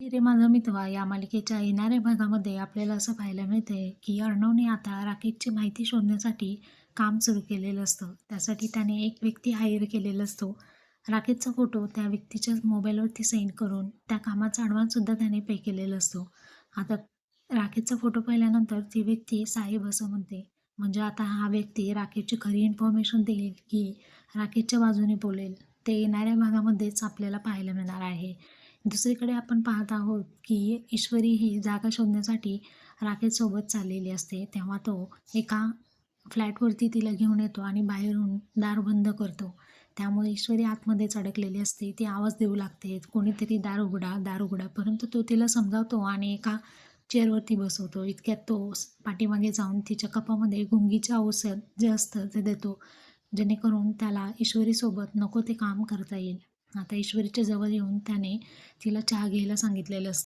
रे माझा मितवा या मालिकेच्या येणाऱ्या भागामध्ये आपल्याला असं पाहायला मिळतंय की अर्णवने आता राकेशची माहिती शोधण्यासाठी काम सुरू केलेलं असतं. त्यासाठी त्याने एक व्यक्ती हायर केलेला असतो. राकेशचा फोटो त्या व्यक्तीच्या मोबाईलवरती सेंड करून त्या कामाचा अडवान्ससुद्धा त्याने पे केलेला असतो. आता राकेशचा फोटो पाहिल्यानंतर ती व्यक्ती साहेब असं म्हणते. म्हणजे आता हा व्यक्ती राकेशची खरी इन्फॉर्मेशन देईल की राकेशच्या बाजूने बोलेल. ते येणाऱ्या भागामध्येच आपल्याला पाहायला मिळणार आहे. दुसरीकडे आपण पाहत आहोत की ईश्वरी ही जागा शोधण्यासाठी राकेशसोबत चाललेली असते. तेव्हा तो एका फ्लॅटवरती तिला घेऊन येतो आणि बाहेरून दार बंद करतो. त्यामुळे ईश्वरी आतमध्येच अडकलेली असते. ती आवाज देऊ लागते. कोणीतरी दार उघडा दार उघडा. परंतु तो तिला समजावतो आणि एका चेअरवरती बसवतो. इतक्यात तो पाठीमागे जाऊन तिच्या कपामध्ये गुंगीचे औषध जे असतं ते देतो. जेणेकरून त्याला ईश्वरीसोबत नको ते काम करता येईल. आता ईश्वरीच्या जवळ येऊन त्याने तिला चहा घ्यायला सांगितलेलं असतं.